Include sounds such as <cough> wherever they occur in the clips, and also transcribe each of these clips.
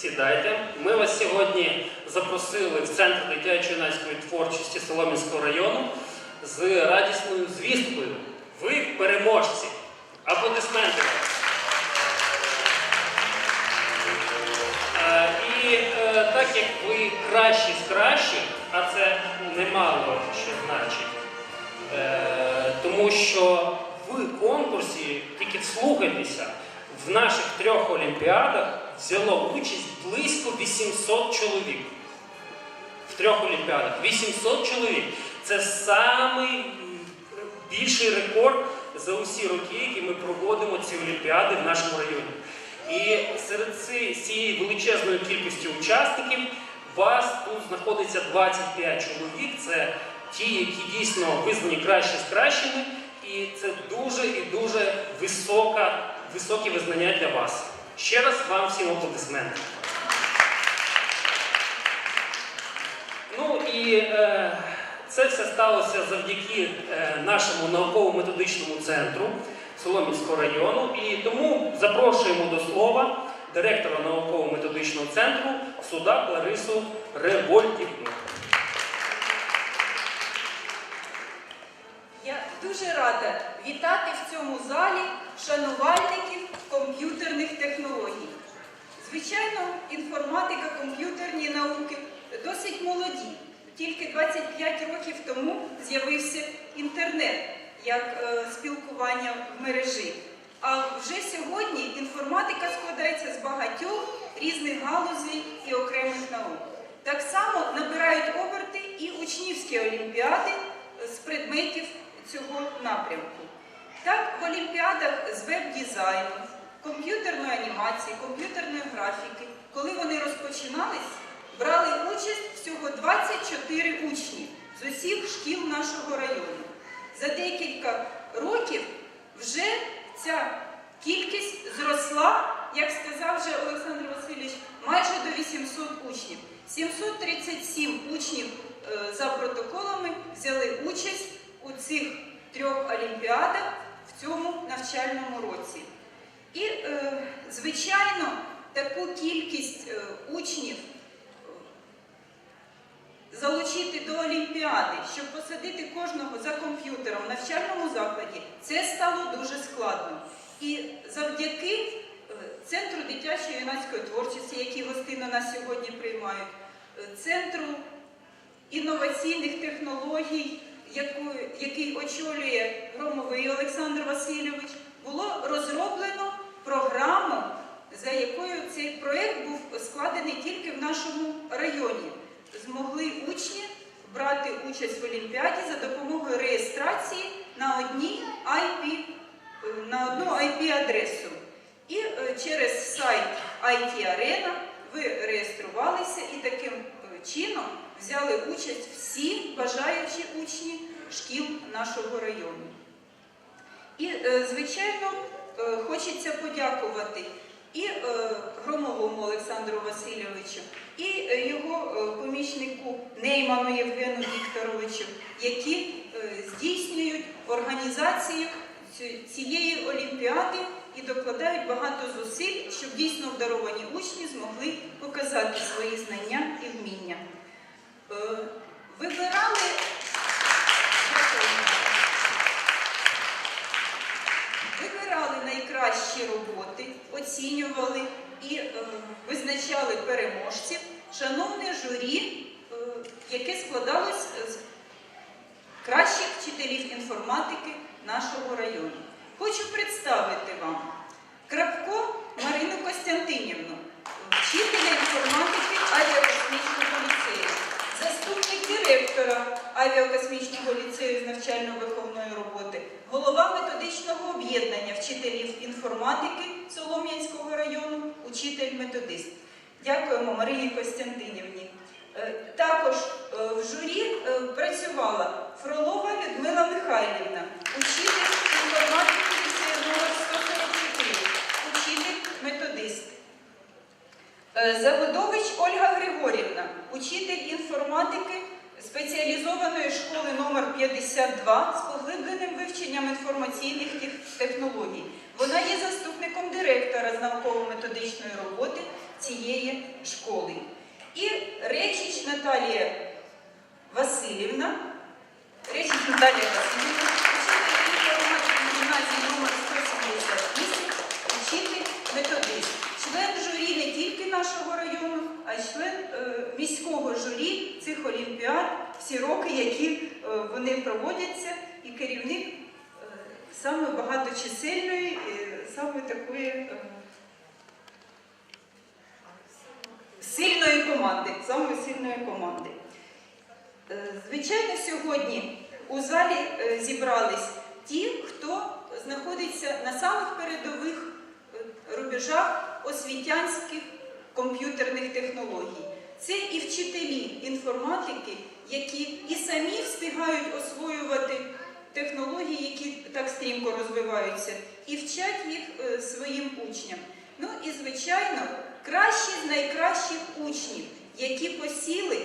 Сідайте. Ми вас сьогодні запросили в Центр дитячо-юнацької творчості Соломінського району з радісною звісткою. Ви переможці. Аплодисменти. Е, І е, так як ви кращі з кращих, а це немало що значить, е, тому що в конкурсі, тільки вслухайтеся, в наших трьох олімпіадах взяло участь близько 800 чоловік. В трьох олімпіадах. 800 чоловік. Це самий більший рекорд за усі роки, які ми проводимо ці олімпіади в нашому районі. І серед цієї величезної кількості учасників вас тут знаходиться 25 чоловік. Це ті, які дійсно визнані краще з кращими. І це дуже і дуже висока, високе визнання для вас. Ще раз вам всім аплодисменти. Ну і е, це все сталося завдяки е, нашому науково-методичному центру Соломінського району. І тому запрошуємо до слова директора науково-методичного центру Судак Ларису Револьдівну. Дуже рада вітати в цьому залі шанувальників комп'ютерних технологій. Звичайно, інформатика, комп'ютерні науки досить молоді. Тільки 25 років тому з'явився інтернет як е, спілкування в мережі. А вже сьогодні інформатика складається з багатьох різних галузей і окремих наук. Так само набирають оберти і учнівські олімпіади з предметів цього напрямку. Так, в олімпіадах з веб-дизайну, комп'ютерної анімації, комп'ютерної графіки, коли вони розпочинались, брали участь всього 24 учні з усіх шкіл нашого району. За декілька років вже ця кількість зросла, як сказав вже Олександр Васильович, майже до 800 учнів. 737 учнів е, за протоколами взяли участь у цих трьох олімпіадах в цьому навчальному році. І, е, звичайно, таку кількість е, учнів е, залучити до Олімпіади, щоб посадити кожного за комп'ютером в навчальному закладі, це стало дуже складно. І завдяки Центру дитячої юнацької творчості, які гостинно нас сьогодні приймають, Центру інноваційних технологій, який очолює Громовий Олександр Васильович, було розроблено програму, за якою цей проєкт був складений тільки в нашому районі. Змогли учні брати участь в Олімпіаді за допомогою реєстрації на IP, на одну IP-адресу. І е, через сайт IT Arena ви реєструвалися і таким е, чином взяли участь всі бажаючі учні шкіл нашого району. І, е, звичайно, е, хочеться подякувати і е, Громовому Олександру Васильовичу, і його помічнику Нейману Євгену Вікторовичу, які здійснюють організацію цієї олімпіади і докладають багато зусиль, щоб дійсно вдаровані учні змогли показати свої знання і вміння. Е, Вибирали. Вибирали найкращі роботи, оцінювали і е, визначали переможців. Шановне журі, е, яке складалось з кращих вчителів інформатики нашого району. Хочу представити вам Крапко Марину Костянтинівну, вчителя інформатики авіакосмічного ліцею, директора авіакосмічного ліцею з навчально-виховної роботи, голова методичного об'єднання вчителів інформатики Солом'янського району, учитель-методист. Дякуємо Марині Костянтинівні. Е, Також е, в журі е, працювала Фролова Людмила Михайлівна, учитель інформатики ліцею номер 144, учитель-методист. Заводович Ольга Григорівна, учитель інформатики 52 з поглибленим вивченням інформаційних технологій. Вона є заступником директора з науково-методичної роботи цієї школи. І Речіч Наталія Васильівна, Речіч Наталія Васильівна, вчитель гімназії номер 178, вчитель методист, член журі не тільки нашого району, а й член е, міського журі цих олімпіад всі роки, які е, вони проводяться, і керівник е, саме багаточисельної, саме такої. Сильної команди, саме сильної команди. Звичайно, сьогодні у залі зібрались ті, хто знаходиться на самих передових рубежах освітянських комп'ютерних технологій. Це і вчителі інформатики, які і самі встигають освоювати технології, які так стрімко розвиваються, і вчать їх е, своїм учням. Ну і звичайно, кращі з найкращих учнів, які посіли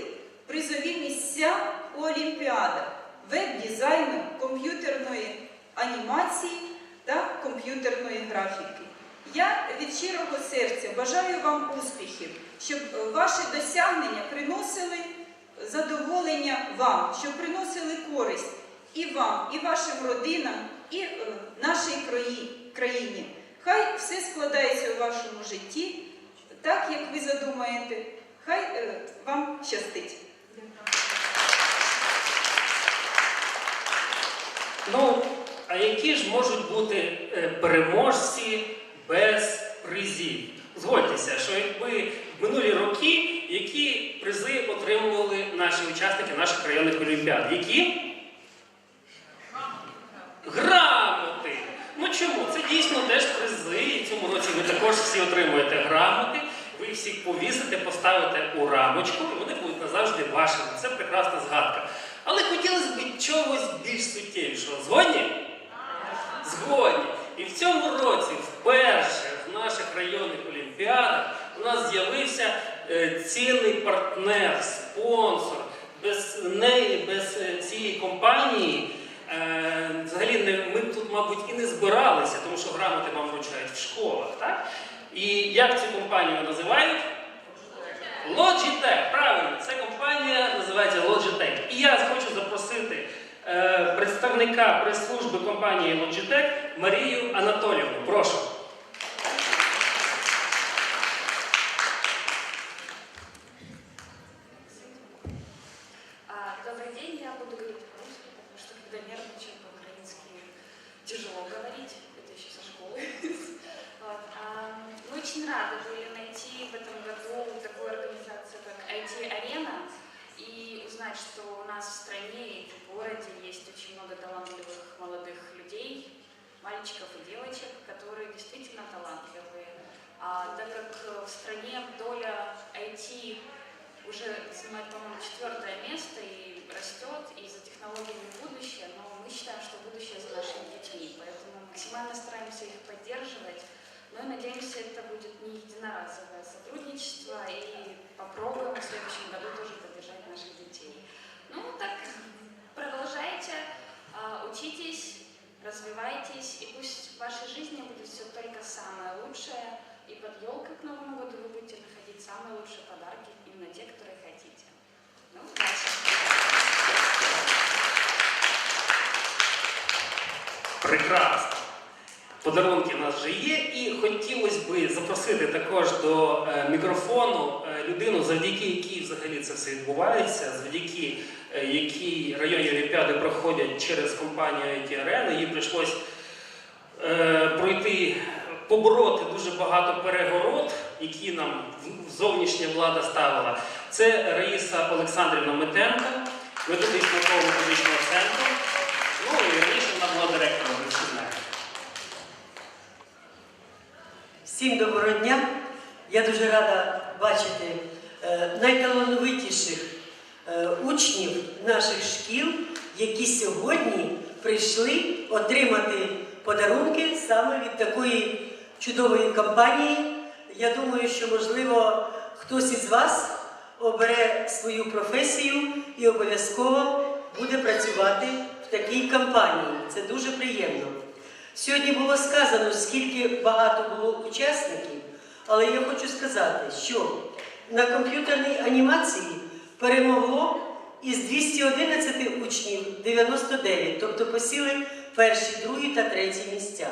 призові місця у олімпіадах веб-дизайну, комп'ютерної анімації та комп'ютерної графіки. Я від щирого серця бажаю вам успіхів, щоб е, ваші досягнення приносили задоволення вам, щоб приносили користь і вам, і вашим родинам, і е, нашій країні. Хай все складається у вашому житті так, як ви задумаєте. Хай е, вам щастить. Ну, а які ж можуть бути е, переможці без призів? Згодьтеся, що якби в минулі роки які призи отримували наші учасники наших районних олімпіад? Які? Грамоти! Ну чому? Це дійсно теж призи. І в цьому році ви також всі отримуєте грамоти. Ви їх всіх повісите, поставите у рамочку, і вони будуть назавжди вашими. Це прекрасна згадка. Але хотілося б чогось більш суттєвішого. Згодні? Згодні. І в цьому році вперше в наших районних олімпіадах у нас з'явився е, цілий партнер, спонсор. Без неї, без е, цієї компанії, е, взагалі ми тут, мабуть, і не збиралися, тому що грамоти вам вручають в школах. Так? І як цю компанію називають? Logitech, правильно, ця компанія називається Logitech. І я хочу запросити представника прес-служби компанії Logitech Марію Анатоліївну. Прошу. И узнать, что у нас в стране и в городе есть очень много талантливых молодых людей, мальчиков и девочек, которые действительно талантливые. А так как в стране доля IT уже занимает, по-моему, четвертое место и растет, и за технологиями будущее, но мы считаем, что будущее за нашими детьми, поэтому максимально стараемся их поддерживать, но и надеемся, это будет не единоразовое сотрудничество, и попробуем в следующем году тоже наших детей. Ну, так, продолжайте, а, учитесь, развивайтесь, и пусть в вашей жизни будет все только самое лучшее, и под елкой к Новому году вы будете находить самые лучшие подарки, именно те, которые хотите. Ну, удачи! Прекрасно. Подарунки в нас вже є, і хотілося б запросити також до е, мікрофону е, людину, завдяки якій взагалі це все відбувається, завдяки е, якій районні олімпіади проходять через компанію IT Arena. Їй прийшлось пройти, побороти дуже багато перегород, які нам зовнішня влада ставила. Це Раїса Олександрівна Метенко, методист науково-методичного центру. Ну і раніше вона була директором, ви всі знаєте. Всім доброго дня. Я дуже рада бачити е, найталановитіших е, учнів наших шкіл, які сьогодні прийшли отримати подарунки саме від такої чудової компанії. Я думаю, що можливо хтось із вас обере свою професію і обов'язково буде працювати в такій кампанії. Це дуже приємно. Сьогодні було сказано, скільки багато було учасників, але я хочу сказати, що на комп'ютерній анімації перемогло із 211 учнів 99, тобто посіли перші, другі та треті місця.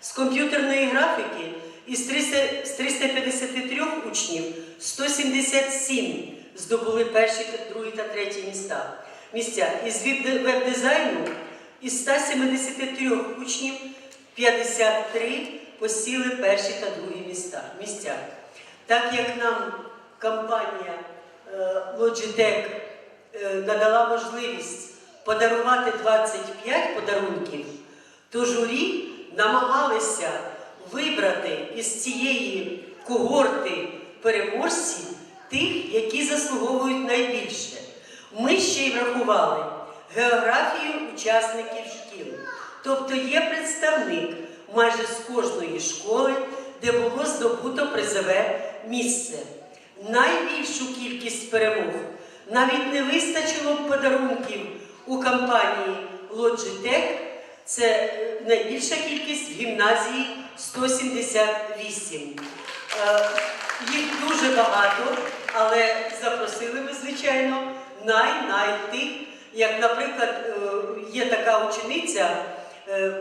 З комп'ютерної графіки із 300 з 353 учнів 177 здобули перші, другі та треті місця. Із веб- веб-дизайну із 173 учнів 53 посіли перші та другі міста, місця. Так як нам компанія е, Logitech е, надала можливість подарувати 25 подарунків, то журі намагалися вибрати із цієї когорти переможців тих, які заслуговують найбільше. Ми ще й врахували географію учасників шкіл. Тобто є представник майже з кожної школи, де було здобуто призове місце. Найбільшу кількість перемог навіть не вистачило подарунків у компанії Logitech. Це е, найбільша кількість в гімназії 178. Е, Їх дуже багато, але запросили ми, звичайно, най-най тих, як, наприклад, е, є така учениця, е,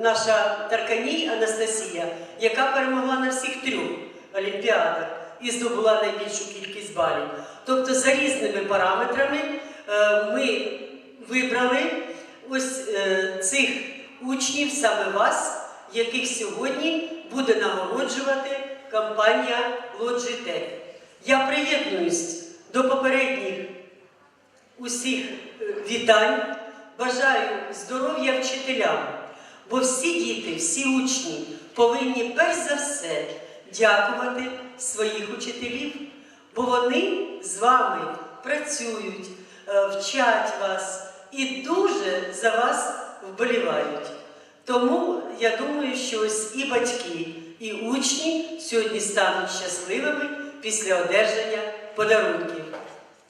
наша Тарканій Анастасія, яка перемогла на всіх трьох олімпіадах і здобула найбільшу кількість балів. Тобто за різними параметрами е, ми вибрали ось цих учнів, саме вас, яких сьогодні буде нагороджувати компанія Logitech. Я приєднуюсь до попередніх усіх е, вітань. Бажаю здоров'я вчителям, бо всі діти, всі учні повинні перш за все дякувати своїх учителів, бо вони з вами працюють, е, вчать вас і дуже за вас вболівають. Тому я думаю, що ось і батьки, і учні сьогодні стануть щасливими після одержання подарунків.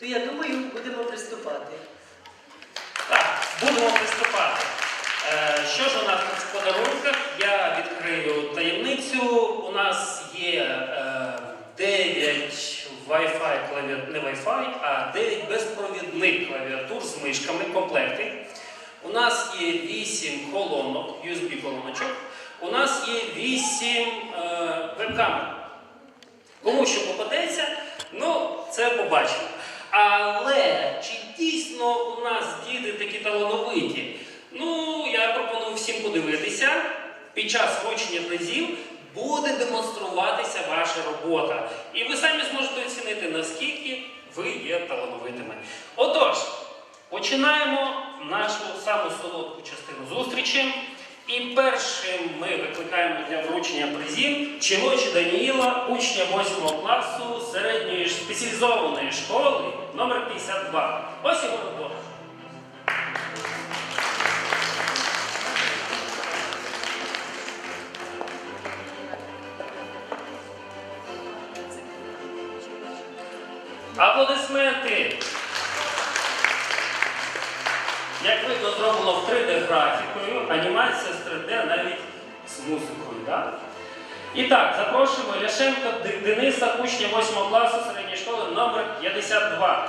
То я думаю, будемо приступати. Так, будемо приступати. Е, Що ж у нас в подарунках? Я відкрию таємницю. У нас є е, 9 Wi-Fi клавіатур, не Wi-Fi, а 9 безпровідних клавіатур з мишками комплекти. У нас є 8 колонок, USB колоночок. У нас є 8 е, веб-камер. Кому що попадеться, ну це побачимо. Але чи дійсно у нас діти такі талановиті? Ну, я пропоную всім подивитися. Під час вручення призів буде демонструватися ваша робота. І ви самі зможете оцінити, наскільки ви є талановитими. Отож, починаємо нашу саму солодку частину зустрічі. І першим ми викликаємо для вручення призів Чимочі Даніїла, учня 8 класу середньої спеціалізованої школи номер 52. Ось його робота. Аплодисменти! Зроблено в 3D графікою, анімація з 3D навіть з музикою. Да? І так, запрошуємо Ляшенко Дениса, учня 8 класу середньої школи номер 52.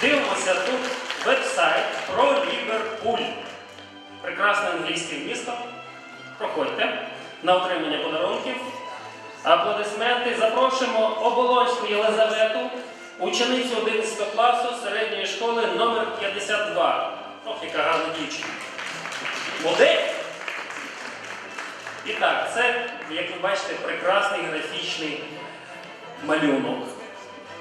Дивимося тут веб-сайт про Ліверпуль. Прекрасне англійське місто. Проходьте на отримання подарунків. Аплодисменти. Запрошуємо Оболонську Єлизавету, ученицю 11 класу середньої школи номер 52. Ох, яка гарна дівчина. Модель. І так, це, як ви бачите, прекрасний графічний малюнок.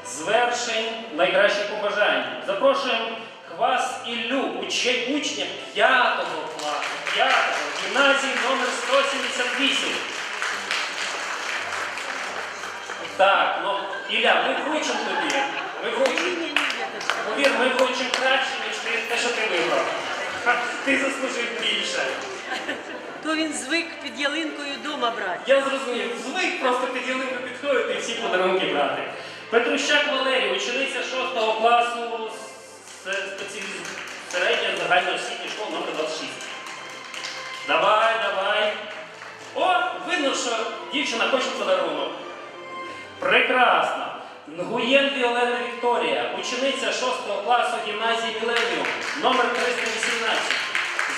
Звершень найкращих побажань. Запрошуємо Квас Іллю, учня 5 класу, 5 гімназії номер 178. Так, ну, Ілля, ми вручимо тобі. Ми вручимо. Повір, ми вручимо краще, ніж ти, те, що ти вибрав. Ха, Ти заслужив більше. То він звик під ялинкою дома брати. Я зрозумів, звик просто під ялинку підходити і всі подарунки брати. Петрущак Валерій, учениця 6 класу, с- спеціаліз- середня загальноосвітня школа номер 26. Давай, давай. О, видно, що дівчина хоче подарунок. Прекрасно. Нгуєн Віолена Вікторія, учениця 6 класу гімназії Міленіум, номер 318.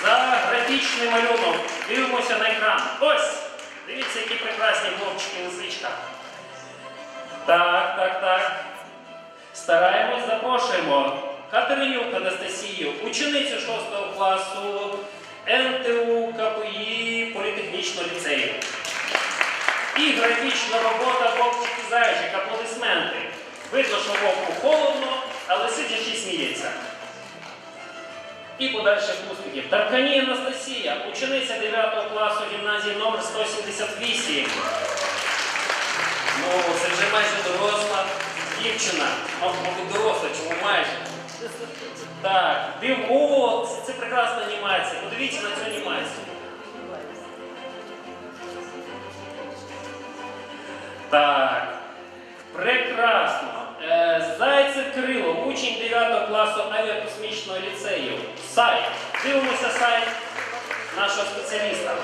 За графічний малюнок. Дивимося на екран. Ось! Дивіться, які прекрасні хлопчики лисичка. Так, так, так. Стараємось, запрошуємо Катеринюк Анастасію, ученицю 6 класу НТУ КПІ Політехнічного ліцею. І графічна робота Вовчик і Зайчик, аплодисменти. Видно, що вовку холодно, але сидячи сміється. І подальших успіхів. Таркані Анастасія, учениця 9 класу гімназії номер 178. Ну, це вже майже доросла дівчина. Мабуть, доросла, чому майже. Так, див, це, це прекрасна анімація. Подивіться на цю анімацію. Так, прекрасно. Е, Зайцев Кирило, учень 9 класу авіакосмічного ліцею. Сайт. Дивимося сайт нашого спеціаліста.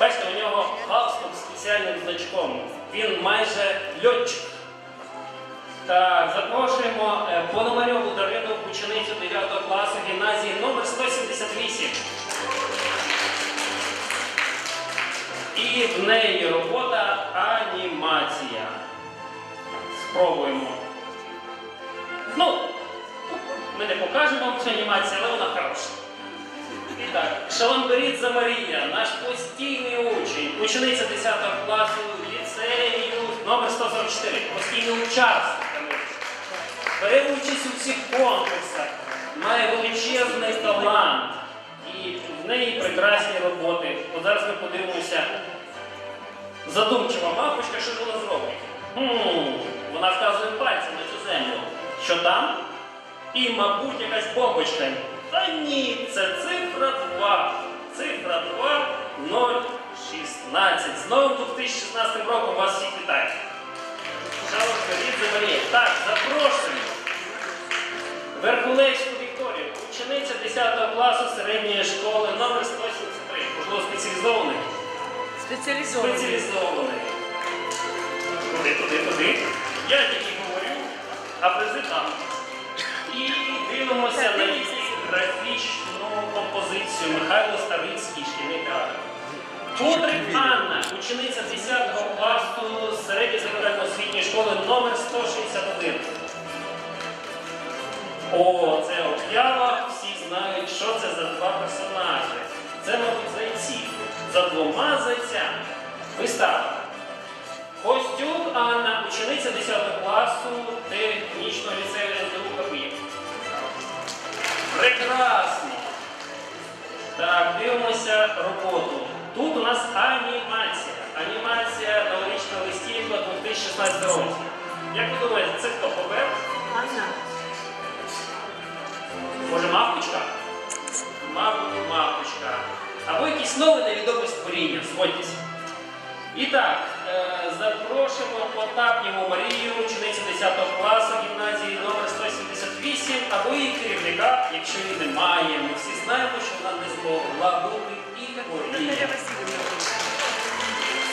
Бачите, у нього галстук з спеціальним значком. Він майже льотчик. Так, запрошуємо е, Пономарьову Дарину, ученицю 9 класу гімназії номер 178. І в неї робота анімація. Спробуємо. Ну, ми не покажемо вам цю анімацію, але вона хороша. І так, Шаламберідзе Марія, наш постійний учень, учениця 10 класу ліцею номер 144, постійний учасник. Бере участь у всіх конкурсах, має величезний талант і в неї прекрасні роботи. От зараз ми подивимося. Задумчива мавпочка, що вона зробить? Вона вказує пальцем на цю землю. Що там? І, мабуть, якась бомбочка. Та ні, це цифра 2. Цифра 2, 0, 16. З новим 2016 роком вас всіх вітаю. Шалочка від Марія. Так, запрошую. Верхулейську Вікторію, учениця 10 класу середньої школи номер 173. Можливо, спеціалізований. Спеціалізований. Спеціалізований. Туди, туди, туди. Я тільки говорю, а призи там. І дивимося на її графічну композицію Михайло Старицький, шкільний театр. Кудрик Анна, учениця 10 класу середньої загальноосвітньої школи номер 161. О, це об'ява, знають, що це за два персонажі. Це, мабуть, зайці. За двома зайцями. Вистава. Костюк Анна, учениця 10 класу технічного ліцею НТУ КПІ. Прекрасно! Так, дивимося роботу. Тут у нас анімація. Анімація новорічна листівка 2016 року. Як ви думаєте, це хто побив? Анна. Може, мавпочка? Мабуть, мавпочка. Або якісь нове невідоме створіння. Згодьтесь. І так, е, запрошуємо Потапнєву Марію, ученицю 10 класу гімназії номер 178, або її керівника, якщо її немає. Ми всі знаємо, що вона не змогла бути і хворіє.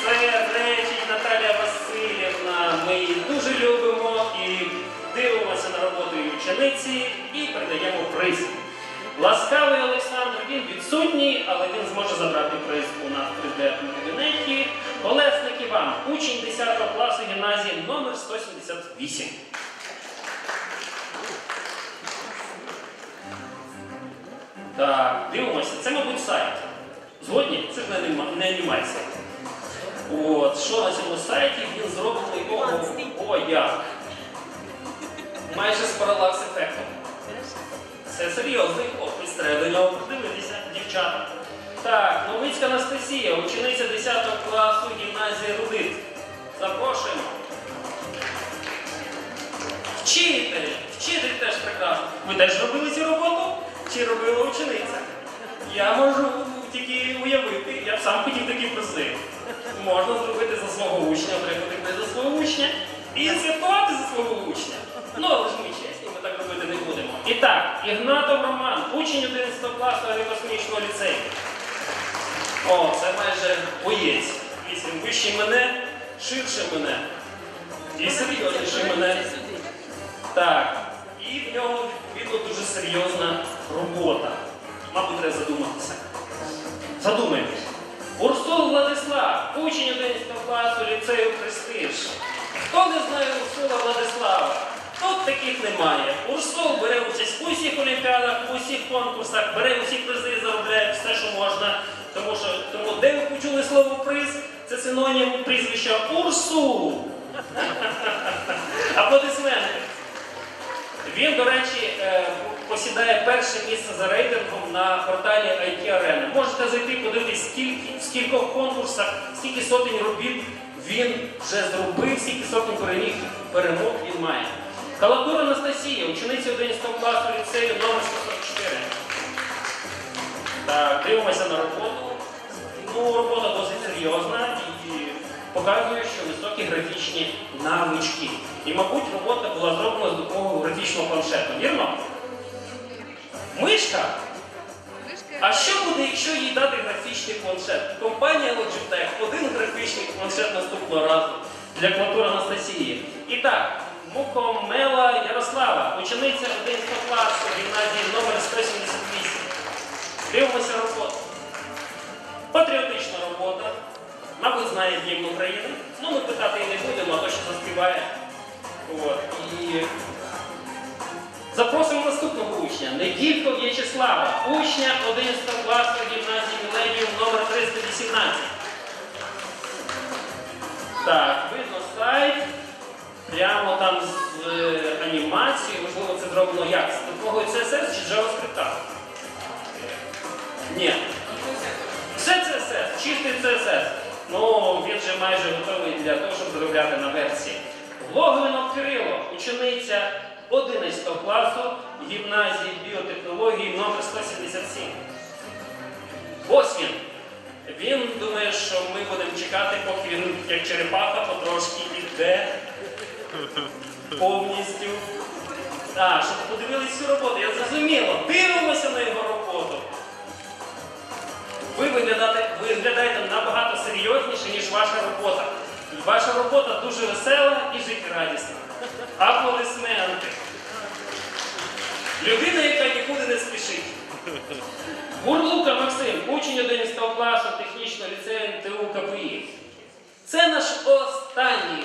Це речить Наталя Васильівна. Ми її дуже любимо і дивимося на роботу її учениці і передаємо приз. Ласкавий Олександр, він відсутній, але він зможе забрати приз у нас в 3D кабінеті. Колесник Іван, учень 10 класу гімназії номер 178. Так, дивимося. Це, мабуть, сайт. Згодні? Це ж не аніма- не анімація. От, що на цьому сайті він зроблений ого, о, як. Майже з паралакс ефектом. Це серйозний хлопець, треба до нього подивитися, дівчата. Так, Новицька Анастасія, учениця 10 класу гімназії Рудит. Запрошуємо. Вчитель! Вчитель теж прекрасно. Ви теж робили цю роботу? Чи робила учениця? Я можу тільки уявити, я б сам хотів такі призи. Можна зробити за свого учня, отримати за свого учня і святкувати за свого учня. Ну, але ж ми чесні, ми так робити не будемо. І так, Ігнатов Роман, учень 11 класу авіакосмічного ліцею. О, це майже боєць. Вісім вищий мене, ширше мене. І серйозніший мене. Так. І в нього відповідно дуже серйозна робота. Мабуть, треба задуматися. Задумайтесь. Урсул Владислав, учень 11 класу ліцею Престиж. Хто не знає Урсула Владислава? Тут таких немає. Урсул бере участь в усіх олімпіадах, в усіх конкурсах, бере усі призи, заробляє все, що можна. Тому що тому де ви почули слово приз, це синонім прізвища Урсул. <laughs> Аплодисменти. Він, до речі, е, посідає перше місце за рейтингом на порталі IT Arena. Можете зайти подивитись, скільки, в скількох конкурсах, скільки сотень робіт він вже зробив, скільки сотень перемог він має. Калатур Анастасія, учениця 11 класу ліцею номер 144. Так, дивимося на роботу. Ну, робота досить серйозна і показує, що високі графічні навички. І, мабуть, робота була зроблена з допомогою графічного планшету. Вірно? Мишка? А що буде, якщо їй дати графічний планшет? Компанія Logitech, один графічний планшет наступного разу для клавіатури Анастасії. І так, Мукомела Ярослава, учениця 11 класу гімназії номер 178. Дивимося роботу. Патріотична робота. Мабуть, знає гімн України. Ну, ми питати її не будемо, а то що заспіває. От. І запросимо наступного учня. Неділько В'ячеслава, учня 11 класу гімназії Міленіум номер 318. Так, видно сайт. Прямо там з анімацією, можливо, це зроблено як? З допомогою CSS чи JavaScript? Ні. Все CSS, чистий CSS. Ну, він же майже готовий для того, щоб заробляти на версії. Логвинов Кирило, учениця 11 класу гімназії біотехнології номер 177. Ось він. Він думає, що ми будемо чекати, поки він, як черепаха, потрошки йде повністю. А, щоб подивились всю роботу. Я зрозуміло. Дивимося на його роботу. Ви виглядаєте, набагато серйозніше, ніж ваша робота. Ваша робота дуже весела і життєрадісна. Аплодисменти. Людина, яка нікуди не спішить. Бурлука Максим, учень 11 класу технічного ліцею НТУ КПІ. Це наш останній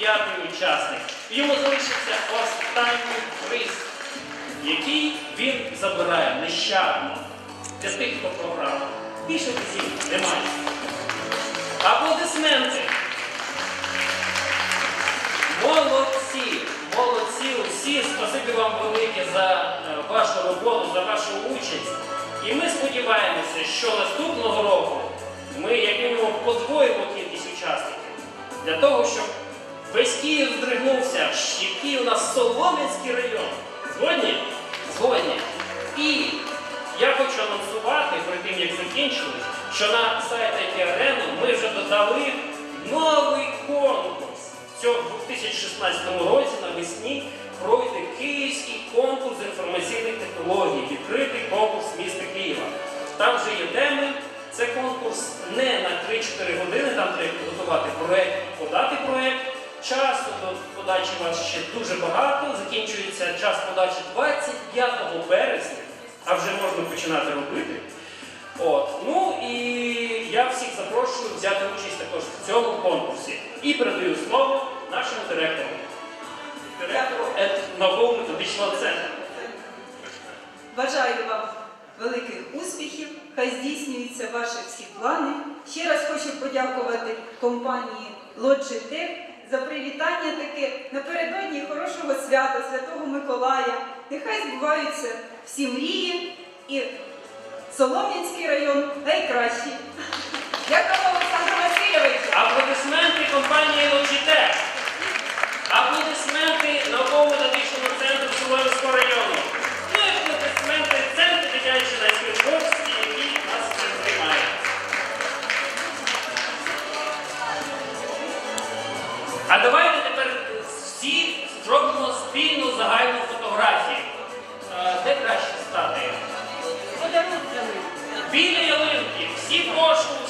25-й учасник. Йому залишився останній приз, який він забирає нещадно для тих, хто програв. Більше призів немає. Аплодисменти. Молодці! Молодці усі! Спасибі вам велике за е, вашу роботу, за вашу участь. І ми сподіваємося, що наступного року ми як мінімум подвоїмо кількість учасників для того, щоб весь Київ здригнувся, який у нас Солом'янський район. Згодні? Згодні. І я хочу анонсувати перед тим, як закінчили, що на сайт IT Arena ми вже додали новий конкурс. Цього в 2016 році навесні пройде Київський конкурс інформаційних технологій, відкритий конкурс міста Києва. Там вже є теми. Це конкурс не на 3-4 години, там треба підготувати проєкт, подати проєкт. Часу до подачі у вас ще дуже багато. Закінчується час подачі 25 березня, а вже можна починати робити. От. Ну і я всіх запрошую взяти участь також в цьому конкурсі. І передаю слово нашому директору. Директору науково методичного центру. Бажаю вам великих успіхів, хай здійснюються ваші всі плани. Ще раз хочу подякувати компанії Logitech за привітання таке напередодні хорошого свята Святого Миколая. Нехай збуваються всі мрії і Солом'янський район найкращий. Дякую, Олександр Васильович. Аплодисменти компанії Logitech. Аплодисменти науково-методичному центру Солом'янського А давайте тепер всі зробимо спільну загальну фотографію. Е, де краще стати? Біля ялинки, всі прошу.